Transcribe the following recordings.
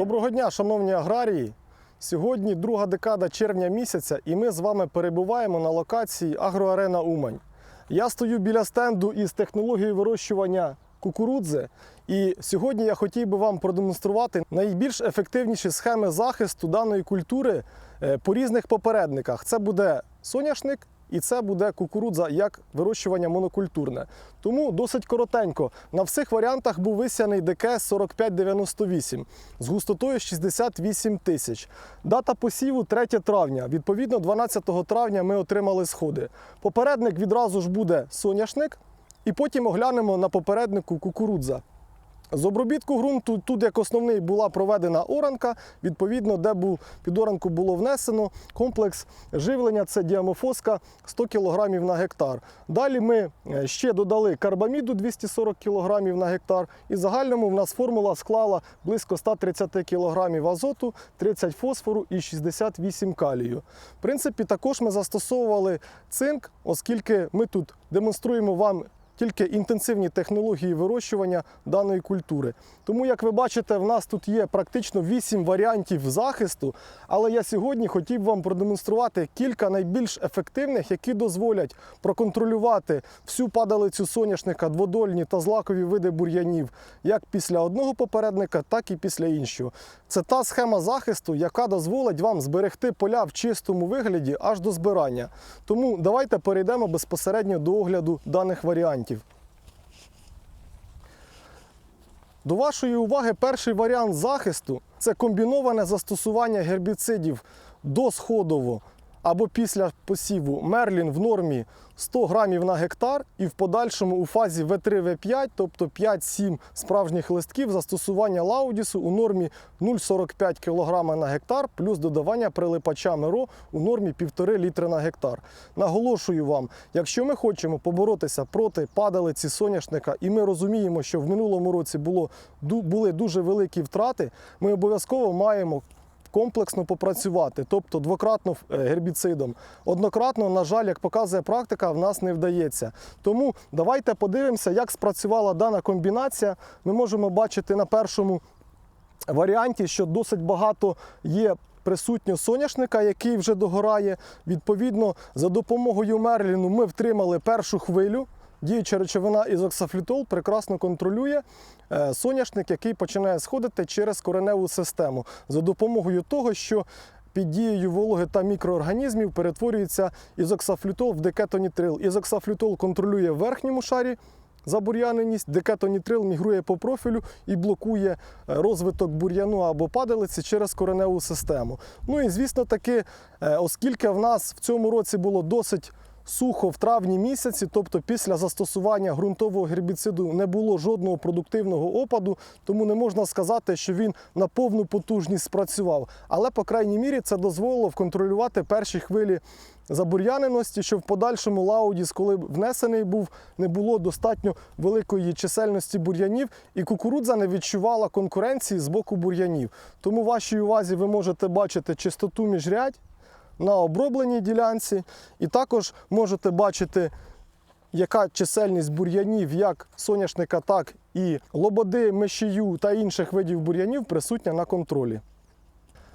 Доброго дня, шановні аграрії! Сьогодні друга декада червня місяця, і ми з вами перебуваємо на локації Агроарена Умань. Я стою біля стенду із технологією вирощування кукурудзи, і сьогодні я хотів би вам продемонструвати найбільш ефективніші схеми захисту даної культури е, по різних попередниках. Це буде соняшник. І це буде кукурудза як вирощування монокультурне. Тому досить коротенько. На всіх варіантах був висяний ДКС 4598 з густотою 68 тисяч. Дата посіву 3 травня. Відповідно, 12 травня ми отримали сходи. Попередник відразу ж буде соняшник, і потім оглянемо на попереднику кукурудза. З обробітку ґрунту тут як основний була проведена оранка, відповідно, де був під оранку було внесено комплекс живлення, це діамофоска 100 кг на гектар. Далі ми е, ще додали карбаміду 240 кг на гектар, і в загальному в нас формула склала близько 130 кг азоту, 30 фосфору і 68 калію. В принципі, також ми застосовували цинк, оскільки ми тут демонструємо вам тільки інтенсивні технології вирощування даної культури. Тому, як ви бачите, в нас тут є практично 8 варіантів захисту, але я сьогодні хотів вам продемонструвати кілька найбільш ефективних, які дозволять проконтролювати всю падалицю соняшника, дводольні та злакові види бур'янів, як після одного попередника, так і після іншого. Це та схема захисту, яка дозволить вам зберегти поля в чистому вигляді аж до збирання. Тому давайте перейдемо безпосередньо до огляду даних варіантів. До вашої уваги перший варіант захисту це комбіноване застосування гербіцидів досходово або після посіву Мерлін в нормі 100 грамів на гектар і в подальшому у фазі В3-В5, тобто 5-7 справжніх листків застосування лаудісу у нормі 0,45 кг на гектар плюс додавання прилипача Меро у нормі 1,5 літри на гектар. Наголошую вам, якщо ми хочемо поборотися проти падалиці соняшника, і ми розуміємо, що в минулому році було, були дуже великі втрати, ми обов'язково маємо комплексно попрацювати, тобто двократно е, гербіцидом. Однократно, на жаль, як показує практика, в нас не вдається. Тому давайте подивимося, як спрацювала дана комбінація. Ми можемо бачити на першому варіанті, що досить багато є. Присутньо соняшника, який вже догорає. Відповідно, за допомогою Мерліну ми втримали першу хвилю. Діюча речовина ізоксафлітол прекрасно контролює е, соняшник, який починає сходити через кореневу систему за допомогою того, що під дією вологи та мікроорганізмів перетворюється ізоксафлітол в декетонітрил. Ізоксафлітол контролює в верхньому шарі забур'яненість, декетонітрил мігрує по профілю і блокує е, розвиток бур'яну або падалиці через кореневу систему. Ну і звісно таки, е, оскільки в нас в цьому році було досить сухо в травні місяці, тобто після застосування ґрунтового гербіциду не було жодного продуктивного опаду, тому не можна сказати, що він на повну потужність спрацював. Але, по крайній мірі, це дозволило вконтролювати перші хвилі забур'яненості, що в подальшому лаудіс, коли внесений був, не було достатньо великої чисельності бур'янів, і кукурудза не відчувала конкуренції з боку бур'янів. Тому вашій увазі ви можете бачити чистоту міжрядь на обробленій ділянці, і також можете бачити, яка чисельність бур'янів, як соняшника, так і лободи, мешію та інших видів бур'янів присутня на контролі.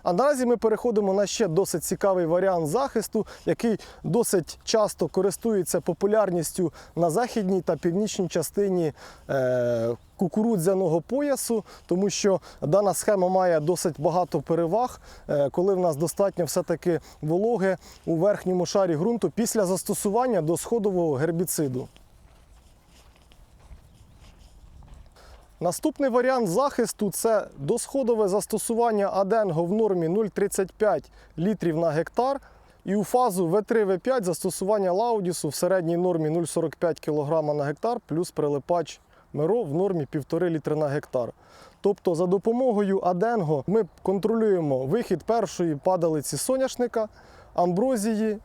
А наразі ми переходимо на ще досить цікавий варіант захисту, який досить часто користується популярністю на західній та північній частині е, кукурудзяного поясу, тому що дана схема має досить багато переваг, е, коли в нас достатньо все-таки вологи у верхньому шарі ґрунту після застосування досходового гербіциду. Наступний варіант захисту це досходове застосування аденго в нормі 0,35 літрів на гектар. І у фазу В3-В5 застосування лаудісу в середній нормі 0,45 кг на гектар плюс прилипач Меро в нормі 1,5 літри на гектар. Тобто за допомогою аденго ми контролюємо вихід першої падалиці соняшника, амброзії,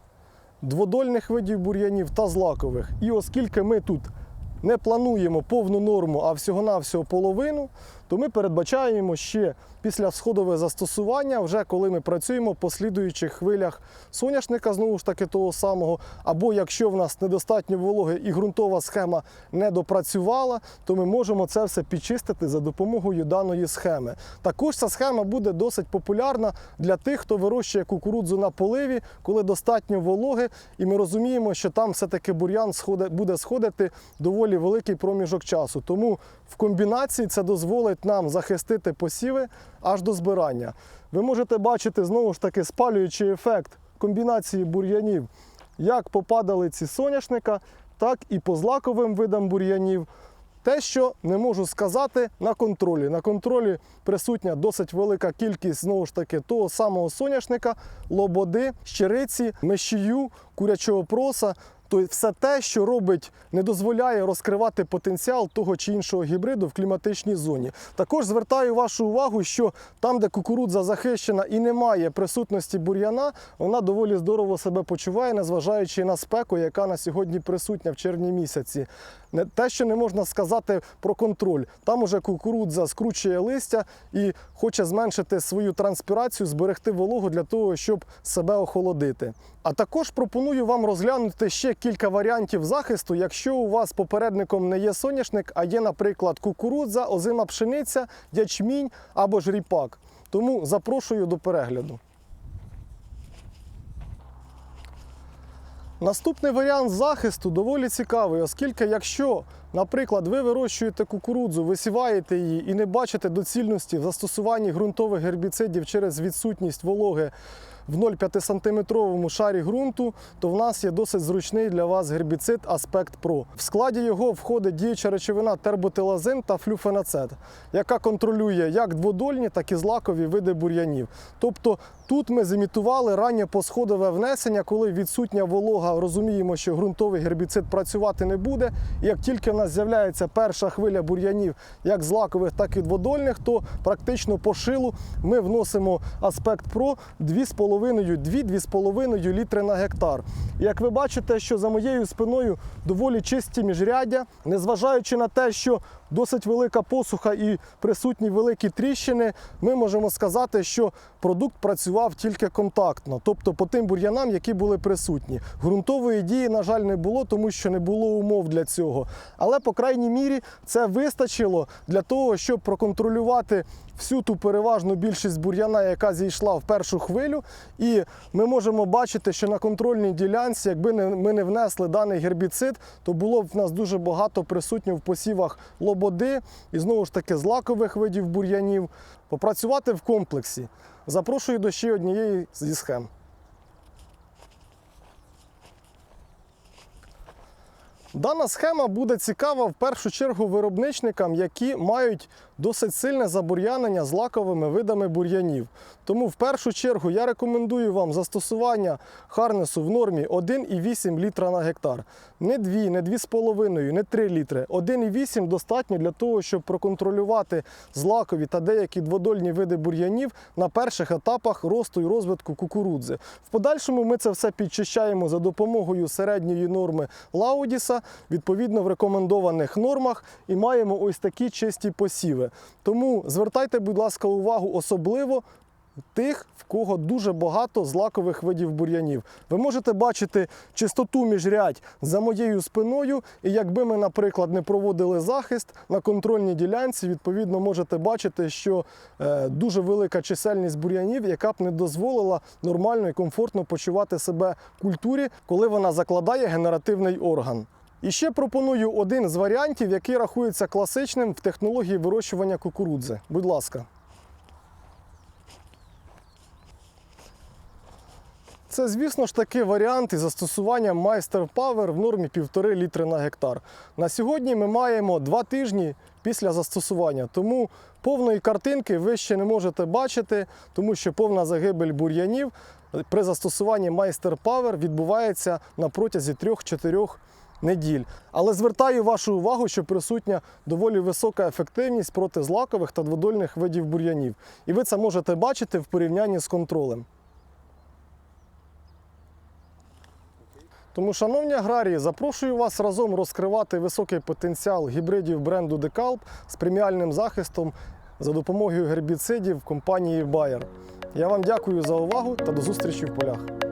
дводольних видів бур'янів та злакових. І оскільки ми тут не плануємо повну норму, а всього-навсього половину, то ми передбачаємо ще після сходове застосування, вже коли ми працюємо по слідуючих хвилях соняшника, знову ж таки того самого, або якщо в нас недостатньо вологи і ґрунтова схема не допрацювала, то ми можемо це все підчистити за допомогою даної схеми. Також ця схема буде досить популярна для тих, хто вирощує кукурудзу на поливі, коли достатньо вологи, і ми розуміємо, що там все-таки бур'ян буде сходити доволі великий проміжок часу. Тому в комбінації це дозволить нам захистити посіви аж до збирання. Ви можете бачити знову ж таки спалюючий ефект комбінації бур'янів, як по падалиці соняшника, так і по злаковим видам бур'янів. Те, що не можу сказати на контролі. На контролі присутня досить велика кількість знову ж таки того самого соняшника, лободи, щириці, мещію, курячого проса. То все те, що робить, не дозволяє розкривати потенціал того чи іншого гібриду в кліматичній зоні. Також звертаю вашу увагу, що там, де кукурудза захищена і немає присутності бур'яна, вона доволі здорово себе почуває, незважаючи на спеку, яка на сьогодні присутня в червні місяці. Те, що не можна сказати про контроль. Там уже кукурудза скручує листя і хоче зменшити свою транспірацію, зберегти вологу для того, щоб себе охолодити. А також пропоную вам розглянути ще кілька варіантів захисту, якщо у вас попередником не є соняшник, а є, наприклад, кукурудза, озима пшениця, ячмінь або ж ріпак. Тому запрошую до перегляду. Наступний варіант захисту доволі цікавий, оскільки якщо, наприклад, ви вирощуєте кукурудзу, висіваєте її і не бачите доцільності в застосуванні ґрунтових гербіцидів через відсутність вологи в 0,5 сантиметровому шарі ґрунту, то в нас є досить зручний для вас гербіцид Аспект Pro. В складі його входить діюча речовина терботилазин та флюфенацет, яка контролює як дводольні, так і злакові види бур'янів. Тобто тут ми зімітували раннє посходове внесення, коли відсутня волога, розуміємо, що ґрунтовий гербіцид працювати не буде. І як тільки в нас з'являється перша хвиля бур'янів, як злакових, так і дводольних, то практично по шилу ми вносимо аспект Pro 2,5 2-2,5 літри на гектар. І як ви бачите, що за моєю спиною доволі чисті міжряддя, незважаючи на те, що досить велика посуха і присутні великі тріщини, ми можемо сказати, що продукт працював тільки контактно, тобто по тим бур'янам, які були присутні. Ґрунтової дії, на жаль, не було, тому що не було умов для цього. Але, по крайній мірі, це вистачило для того, щоб проконтролювати всю ту переважну більшість бур'яна, яка зійшла в першу хвилю. І ми можемо бачити, що на контрольній ділянці, якби ми не внесли даний гербіцид, то було б в нас дуже багато присутньо в посівах лободи і знову ж таки злакових видів бур'янів. Попрацювати в комплексі. Запрошую до ще однієї зі схем. Дана схема буде цікава в першу чергу виробничникам, які мають досить сильне забур'янення з лаковими видами бур'янів. Тому в першу чергу я рекомендую вам застосування харнесу в нормі 1,8 літра на гектар. Не 2, не 2,5, не 3 літри. 1,8 достатньо для того, щоб проконтролювати злакові та деякі дводольні види бур'янів на перших етапах росту і розвитку кукурудзи. В подальшому ми це все підчищаємо за допомогою середньої норми Лаудіса, відповідно в рекомендованих нормах, і маємо ось такі чисті посіви. Тому звертайте, будь ласка, увагу особливо тих, в кого дуже багато злакових видів бур'янів. Ви можете бачити чистоту міжрядь за моєю спиною, і якби ми, наприклад, не проводили захист на контрольній ділянці, відповідно можете бачити, що е, дуже велика чисельність бур'янів, яка б не дозволила нормально і комфортно почувати себе культурі, коли вона закладає генеративний орган. І ще пропоную один з варіантів, який рахується класичним в технології вирощування кукурудзи. Будь ласка. Це, звісно ж таки, варіант із застосуванням Майстер Power в нормі 1,5 літри на гектар. На сьогодні ми маємо два тижні після застосування, тому повної картинки ви ще не можете бачити, тому що повна загибель бур'янів при застосуванні Майстер Power відбувається на протязі 3-4 неділь. Але звертаю вашу увагу, що присутня доволі висока ефективність проти злакових та дводольних видів бур'янів. І ви це можете бачити в порівнянні з контролем. Тому, шановні аграрії, запрошую вас разом розкривати високий потенціал гібридів бренду Decalb з преміальним захистом за допомогою гербіцидів компанії Bayer. Я вам дякую за увагу та до зустрічі в полях.